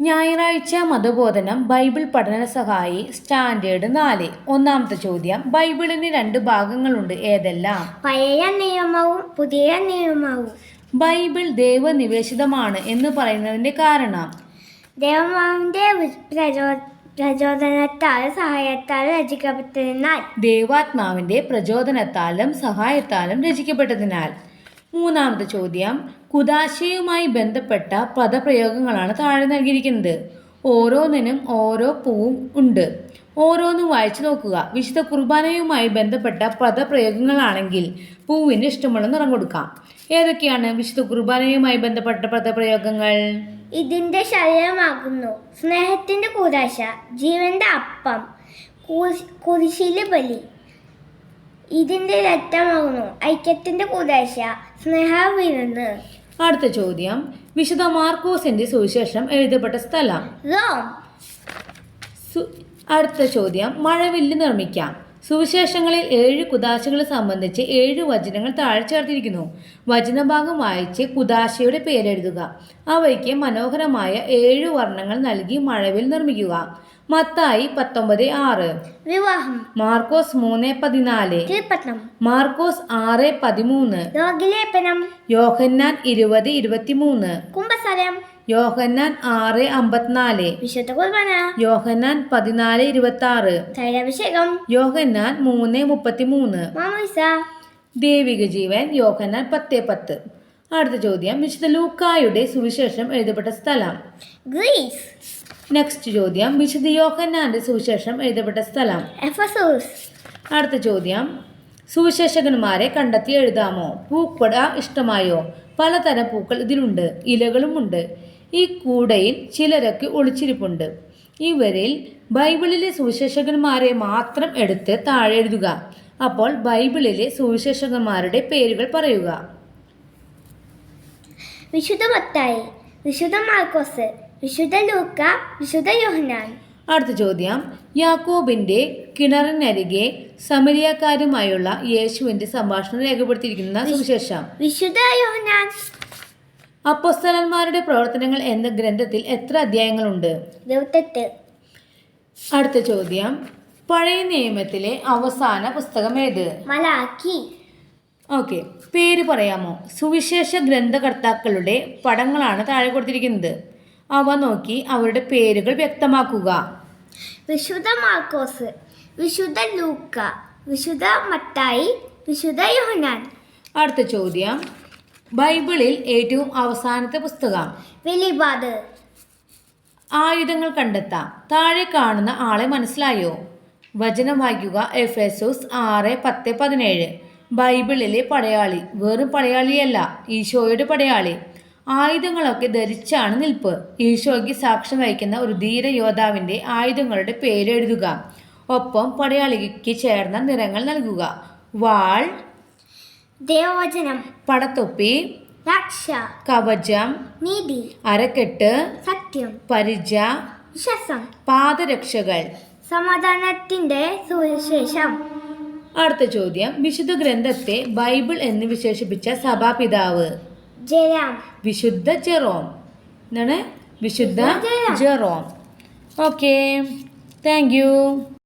ഞായറാഴ്ച മതബോധനം ബൈബിൾ പഠന സഹായി സ്റ്റാൻഡേർഡ് നാല്. ഒന്നാമത്തെ ചോദ്യം ബൈബിളിന് രണ്ട് ഭാഗങ്ങളുണ്ട് ഏതെല്ലാം? പഴയ നിയമവും പുതിയ നിയമവും. ബൈബിൾ ദൈവനിവേശിതമാണ് എന്ന് പറയുന്നതിന്റെ കാരണം? ദേവമാവിന്റെ പ്രചോ പ്രചോദനത്താൽ സഹായത്താലും രചിക്കപ്പെട്ടതിനാൽ. ദൈവാത്മാവിന്റെ പ്രചോദനത്താലും സഹായത്താലും രചിക്കപ്പെട്ടതിനാൽ. മൂന്നാമത്തെ ചോദ്യം. കുദാശയുമായി ബന്ധപ്പെട്ട പദപ്രയോഗങ്ങളാണ് താഴെ നൽകിയിരിക്കുന്നത്. ഓരോന്നിനും ഓരോ പൂവും ഉണ്ട്. ഓരോന്നും വായിച്ചു നോക്കുക. വിശുദ്ധ കുർബാനയുമായി ബന്ധപ്പെട്ട പദപ്രയോഗങ്ങളാണെങ്കിൽ പൂവിന് ഇഷ്ടമുള്ള നിറം കൊടുക്കാം. ഏതൊക്കെയാണ് വിശുദ്ധ കുർബാനയുമായി ബന്ധപ്പെട്ട പദപ്രയോഗങ്ങൾ? ഇതിന്റെ ശരീരമാകുന്നു. സ്നേഹത്തിന്റെ കുദാശ ജീവന്റെ അപ്പം കുരിശ്- കുരിശിലെ ബലി. ഇതിന്റെ രക്തമാകുന്നു. ഐക്യത്തിന്റെ കൂതാശ സ്നേഹവിരുന്ന്. അടുത്ത ചോദ്യം. വിശുദ്ധ മാർക്കോസിന്റെ സുവിശേഷം എഴുതപ്പെട്ട സ്ഥലം. റോം. അടുത്ത ചോദ്യം. മഴവില്ല് നിർമ്മിക്കാം. സുവിശേഷങ്ങളിൽ ഏഴ് കുദാശകളെ സംബന്ധിച്ച് ഏഴ് വചനങ്ങൾ താഴെ ചേർത്തിരിക്കുന്നു വചനഭാഗം വായിച്ച് കുദാശയുടെ പേരെഴുതുക. അവയ്ക്ക് മനോഹരമായ ഏഴ് വർണങ്ങൾ നൽകി മഴവിൽ നിർമ്മിക്കുക. മത്തായി പത്തൊമ്പത് ആറ്. വിവാഹം. മാർക്കോസ് മൂന്ന് പതിനാല്. മാർക്കോസ് ആറ് പതിമൂന്ന്. യോഹന്നാൻ ഇരുപത് ഇരുപത്തിമൂന്ന്. കുംഭസരം യോഹന്നാൻ ആറ് അമ്പത്തിനാല്. വിശുദ്ധ കുർബാന യോഹന്നാൻ പതിനാല് ഇരുപത്തി ആറ് തൈലാഭിഷേകം യോഹന്നാൻ മൂന്ന് മുപ്പത്തിമൂന്ന്. മാമോയിസ. ദൈവിക ജീവൻ യോഹന്നാൻ പത്ത് പത്ത്. അടുത്ത ചോദ്യം വിശുദ്ധ ലൂക്കായുടെ സുവിശേഷം എഴുതപ്പെട്ട സ്ഥലം. ഗ്രീസ്. നെക്സ്റ്റ് ചോദ്യം വിശുദ്ധ യോഹന്നാന്റെ സുവിശേഷം എഴുതപ്പെട്ട സ്ഥലം. എഫസോസ്. അടുത്ത ചോദ്യം സുവിശേഷകന്മാരെ കണ്ടെത്തി എഴുതാമോ? പൂക്കട ഇഷ്ടമായോ? പലതരം പൂക്കൾ ഇതിലുണ്ട് ഇലകളുമുണ്ട്. ഈ കൂടയിൽ ചിലരൊക്കെ ഒളിച്ചിരിപ്പുണ്ട്. ഇവരിൽ ബൈബിളിലെ സുവിശേഷകന്മാരെ മാത്രം എടുത്ത് താഴെ എഴുതുക. അപ്പോൾ ബൈബിളിലെ സുവിശേഷകന്മാരുടെ പേരുകൾ പറയുക. വിശുദ്ധ മത്തായി വിശുദ്ധ മാർക്കോസ് വിശുദ്ധ ലൂക്ക വിശുദ്ധ യോഹനാൻ അടുത്ത ചോദ്യം. യാക്കോബിന്റെ കിണറിനരികെ സമരിയക്കാരുമായുള്ള യേശുവിന്റെ സംഭാഷണം രേഖപ്പെടുത്തിയിരിക്കുന്ന സുവിശേഷം. വിശുദ്ധ യോഹന്നാൻ അപ്പോസ്തലന്മാരുടെ പ്രവർത്തനങ്ങൾ എന്ന ഗ്രന്ഥത്തിൽ എത്ര അധ്യായങ്ങളുണ്ട്? ഇരുപത്തെട്ട്. അടുത്ത ചോദ്യം. പഴയ നിയമത്തിലെ അവസാന പുസ്തകം ഏത്? Malachi okay. പേര് പറയാമോ? സുവിശേഷ ഗ്രന്ഥകർത്താക്കളുടെ പടങ്ങളാണ് താഴെ കൊടുത്തിരിക്കുന്നത്. അവ നോക്കി അവരുടെ പേരുകൾ വ്യക്തമാക്കുക. വിശുദ്ധ മാർക്കോസ് വിശുദ്ധ ലൂക്ക വിശുദ്ധ മത്തായി വിശുദ്ധ യോഹനാൻ അടുത്ത ചോദ്യം. ബൈബിളിൽ ഏറ്റവും അവസാനത്തെ പുസ്തകം. വെളിപാട്. ആയുധങ്ങൾ കണ്ടെത്താം. താഴെ കാണുന്ന ആളെ മനസ്സിലായോ? വചനം വായിക്കുക എഫേസോസ് ആറ് പത്ത് പതിനേഴ്. ബൈബിളിലെ പടയാളി വെറും പടയാളിയല്ല ഈശോയുടെ പടയാളി. ആയുധങ്ങളൊക്കെ ധരിച്ചാണ് നിൽപ്പ്. ഈശോയ്ക്ക് സാക്ഷ്യം വഹിക്കുന്ന ഒരു ധീര യോദ്ധാവിന്റെ ആയുധങ്ങളുടെ പേരെഴുതുക. ഒപ്പം പടയാളിക്ക് ചേർന്ന നിറങ്ങൾ നൽകുക. വാൾ ദേവവചനം. പടത്തൊപ്പി രക്ഷ കവചം നീതി അരക്കെട്ട് സത്യം പരിച വിശ്വാസം പാദരക്ഷകൾ. സമാധാനത്തിന്റെ സുവിശേഷം. അടുത്ത ചോദ്യം. വിശുദ്ധ ഗ്രന്ഥത്തെ ബൈബിൾ എന്ന് വിശേഷിപ്പിച്ച സഭാപിതാവ്. ജയരാം വിശുദ്ധ ജെറോം. എന്താണ്? വിശുദ്ധ Jerome. Jerome. Okay. Thank you.